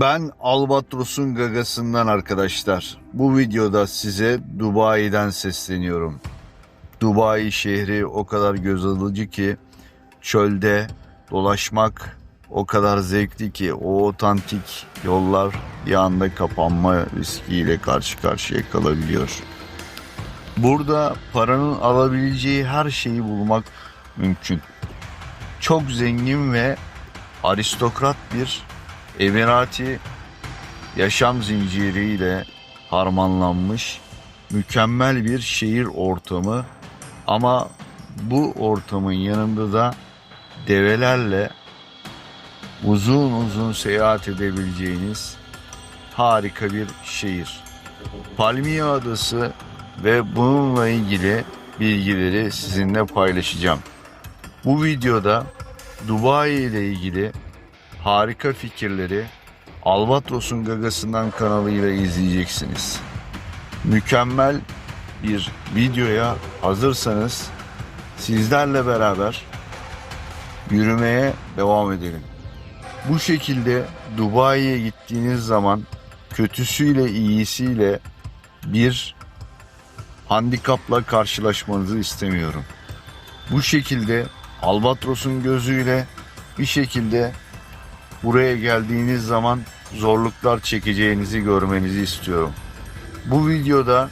Ben Albatros'un gagasından arkadaşlar. Bu videoda size Dubai'den sesleniyorum. Dubai şehri o kadar göz alıcı ki çölde dolaşmak o kadar zevkli ki o otantik yollar bir anda kapanma riskiyle karşı karşıya kalabiliyor. Burada paranın alabileceği her şeyi bulmak mümkün. Çok zengin ve aristokrat bir Emirati yaşam zinciriyle harmanlanmış mükemmel bir şehir ortamı ama bu ortamın yanında da develerle uzun uzun seyahat edebileceğiniz harika bir şehir. Palmiye Adası ve bununla ilgili bilgileri sizinle paylaşacağım. Bu videoda Dubai ile ilgili harika fikirleri Albatros'un gagasından kanalıyla izleyeceksiniz. Mükemmel bir videoya hazırsanız sizlerle beraber yürümeye devam edelim. Bu şekilde Dubai'ye gittiğiniz zaman kötüsüyle iyisiyle bir handikapla karşılaşmanızı istemiyorum. Bu şekilde Albatros'un gözüyle bir şekilde buraya geldiğiniz zaman zorluklar çekeceğinizi görmenizi istiyorum. Bu videoda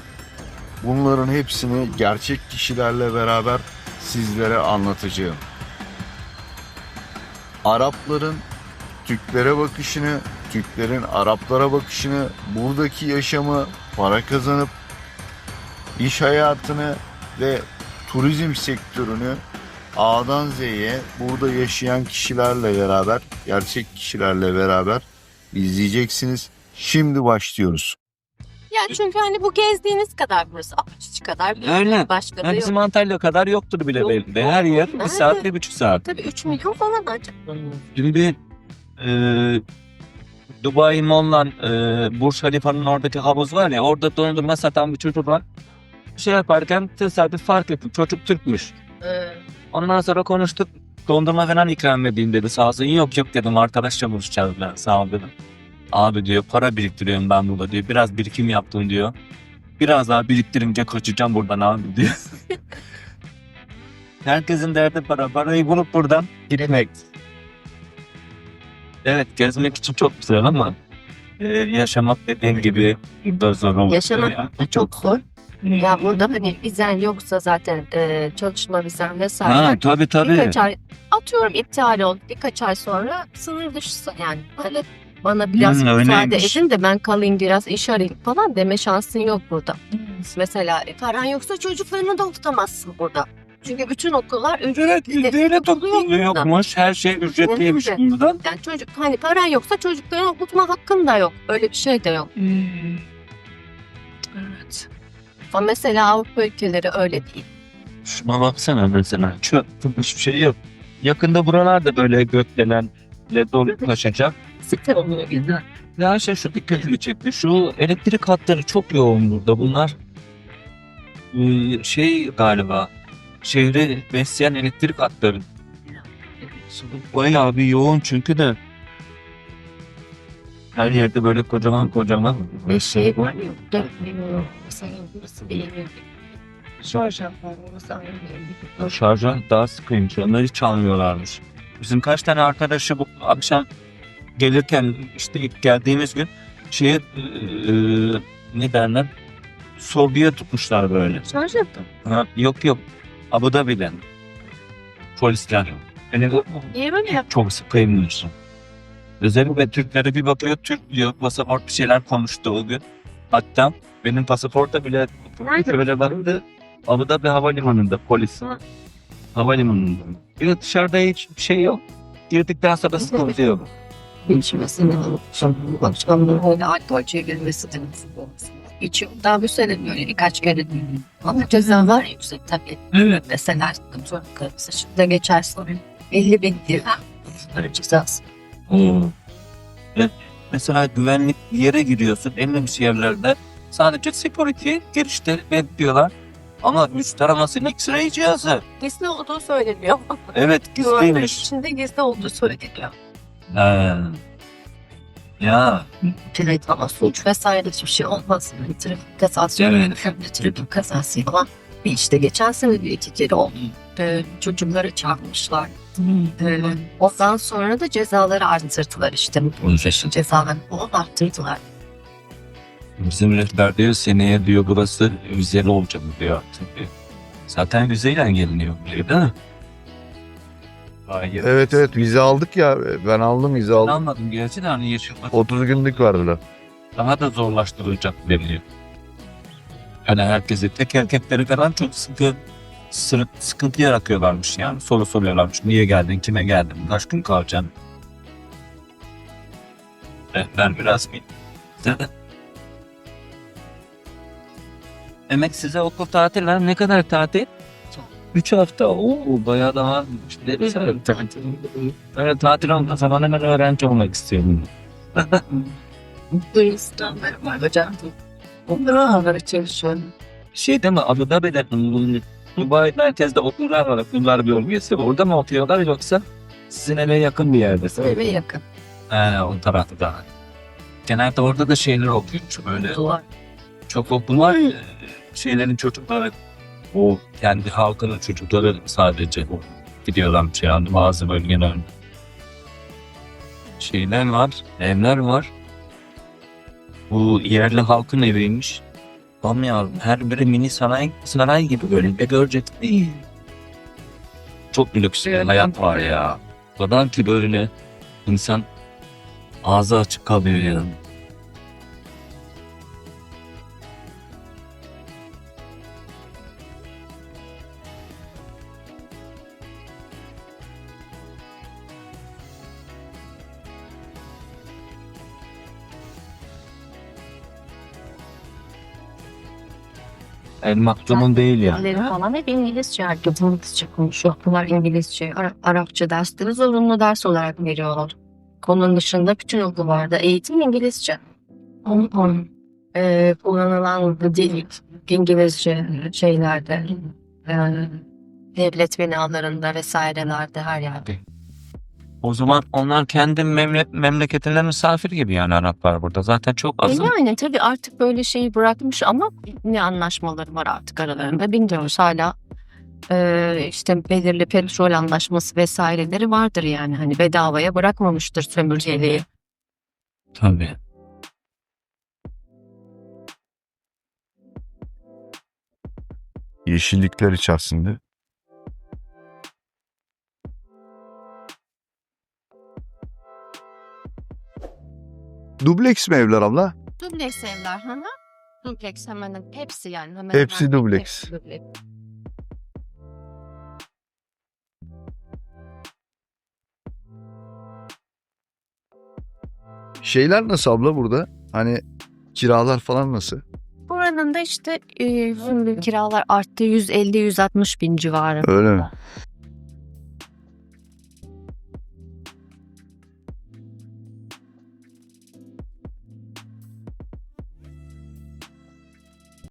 bunların hepsini gerçek kişilerle beraber sizlere anlatacağım. Arapların Türklere bakışını, Türklerin Araplara bakışını, buradaki yaşamı, para kazanıp iş hayatını ve turizm sektörünü A'dan Z'ye burada yaşayan kişilerle beraber, gerçek kişilerle beraber izleyeceksiniz. Şimdi başlıyoruz. Yani çünkü hani bu gezdiğiniz kadar burası. Apaçici kadar bir Öyle. başka da Ya yok. bizim Antalya kadar yoktur bile Yok, belli. yok. Her yer bir saat, bir buçuk saat. Tabii 3 milyon falan ancak. Şimdi e, Dubai Mall'la e, Burj Khalifa'nın oradaki havuz var ya orada dondurma satan bir çocuk var. Şey yaparken tesadüf fark ettim. Çocuk Türkmüş. Ee, Ondan sonra konuştuk. Dondurma falan ikram edeyim dedi. Sağ olsun. Yok yok dedim. Arkadaşla buluşacağız ben. Sağ ol dedim. Abi diyor para biriktiriyorum ben burada diyor. Biraz birikim yaptım diyor. Biraz daha biriktirince kaçacağım buradan abi diyor. Herkesin derdi para. Parayı bulup buradan girmek. Evet gezmek için çok güzel ama e, yaşamak dediğin gibi da zor oluyor. Yaşamak yani. çok zor. Ya burada hani vizen yoksa zaten e, çalışma vizen vesaire. Ha tabii tabii. Birkaç ay atıyorum iptal oldu. Birkaç ay sonra sınır dışısın yani. Hani bana biraz Hmm, müsaade öyleymiş. edin de ben kalayım biraz iş arayayım falan deme şansın yok burada. Mesela e, paran yoksa çocuklarını da tutamazsın burada. Çünkü bütün okullar Evet, ücretli. devlet okulu yokmuş. Her şey ücretliymiş Evet. buradan. Yani çocuk hani paran yoksa çocuklarını okutma hakkın da yok. Öyle bir şey de yok. Evet. Ama mesela Avrupa ülkeleri öyle değil. Şuna baksana mesela. Çöp, hiçbir şey yok. Yakında buralarda böyle gökdelenle dolu taşacak. Sıkı oluyor güzel. Ya şey şu dikkatimi çekti. Şu elektrik hatları çok yoğun burada. Bunlar e, şey galiba şehri besleyen elektrik hatları. Bayağı bir yoğun çünkü de her yerde böyle kocaman kocaman Ve şey var ya, dört milyon. Mesela burası bir Şarj yapar, orası ayrı bir. Şarjı daha sıkıymış. Onları hiç çalmıyorlarmış. Bizim kaç tane arkadaşı bu akşam gelirken işte ilk geldiğimiz gün şeye e, ne derler sorguya tutmuşlar böyle. Şarj yaptım. Ha, yok yok Abu Dhabi'den polisler. Yani Niye böyle yap? çok sıkıymış. Özellikle Türklere bir bakıyor Türk diyor pasaport bir şeyler konuştu o gün. Hatta benim pasaporta bile böyle baktı. Abu Dhabi havalimanında polis. Havalimanında. Bir de dışarıda hiçbir şey yok. Girdikten sonra sıkıntı yok. İçmesini akşamları öyle alkol çevrilmesi de İçiyor. Daha bu sene böyle birkaç kere duydum. Ama ceza var yüksek tabii. Evet. Mesela sıkıntı yok. Mesela geçersin. 50 bin lira. Böyle Evet. Mesela güvenlik bir yere giriyorsun. En önemli yerlerde sadece security girişte bekliyorlar. Ama üç taramasının X-ray cihazı. Gizli olduğu söyleniyor. Evet Güvenlik gizliymiş. içinde gizli olduğu söyleniyor. Ha. Ya Direkt ama suç vesaire hiçbir şey olmaz. Trafik kazası, Evet. trafik kazası falan. Bir işte geçen sene bir iki kere oldu. Ee, çocukları çarpmışlar. Ee, ondan sonra da cezaları arttırdılar işte. Bu cezaları falan arttırdılar. bizim rehber diyor seneye diyor burası güzel olacak diyor artık diyor. Zaten güzeyle geliniyor diyor değil mi? Hayır. Evet evet vize aldık ya. Ben aldım vize Ben aldım. anladım gerçi de hani yaşamak 30 günlük vardı. daha da zorlaştırılacak deniliyor. Yani herkese tek erkekleri falan çok sıkı sıkıntı yaratıyorlarmış yani. Soru soruyorlarmış. Niye geldin? Kime geldin? Kaç gün kalacaksın? Rehber biraz mı? Zaten. Emek size okul tatiller ne kadar tatil? Üç hafta. Oo bayağı daha işte tatil. Böyle tatil olmasa ben hemen öğrenci olmak istiyorum. Bu insanlar var hocam. Onları ağları çalışıyorum. Şey değil mi? Abu Dhabi'de Dubai merkezde okullar var. Okullar bölgesi. Orada mı oturuyorlar yoksa sizin eve yakın bir yerde? Eve yakın. He, o tarafta da. Genelde orada da şeyler okuyormuş böyle. Çok okul var. e, Şeylerin çocukları o kendi halkının çocukları sadece gidiyorlarmış yani bazı bölgeler. Şeyler var, evler var. Bu yerli halkın eviymiş. Tam ya her biri mini sanayi, sanayi gibi böyle. Ve görecek değil. Çok lüks bir hayat var ya. O kadar ki böyle insan ağzı açık kalıyor yani. El maktumun değil yani. Dilleri falan hep İngilizce. Herkes İngilizce konuşuyor. Bunlar İngilizce. Ara- Arapça dersleri zorunlu ders olarak veriyorlar. Konunun dışında bütün okullarda eğitim İngilizce. Onun e, kullanılan dil İngilizce şeylerde, e, devlet binalarında vesairelerde her yerde. O zaman onlar kendi memle memleketine misafir gibi yani Araplar burada. Zaten çok az. E yani tabii artık böyle şeyi bırakmış ama ne anlaşmaları var artık aralarında bilmiyoruz hala. e, işte belirli petrol anlaşması vesaireleri vardır yani hani bedavaya bırakmamıştır sömürgeliği. Tabii. Yeşillikler içerisinde. Dubleks mi evler abla? Dubleks evler ha? Dubleks hemen hepsi yani. Hemen Hepsi hemen dubleks. hepsi dubleks. Şeyler nasıl abla burada? Hani kiralar falan nasıl? Buranın da işte e, şimdi kiralar arttı 150-160 bin civarı. Öyle mi?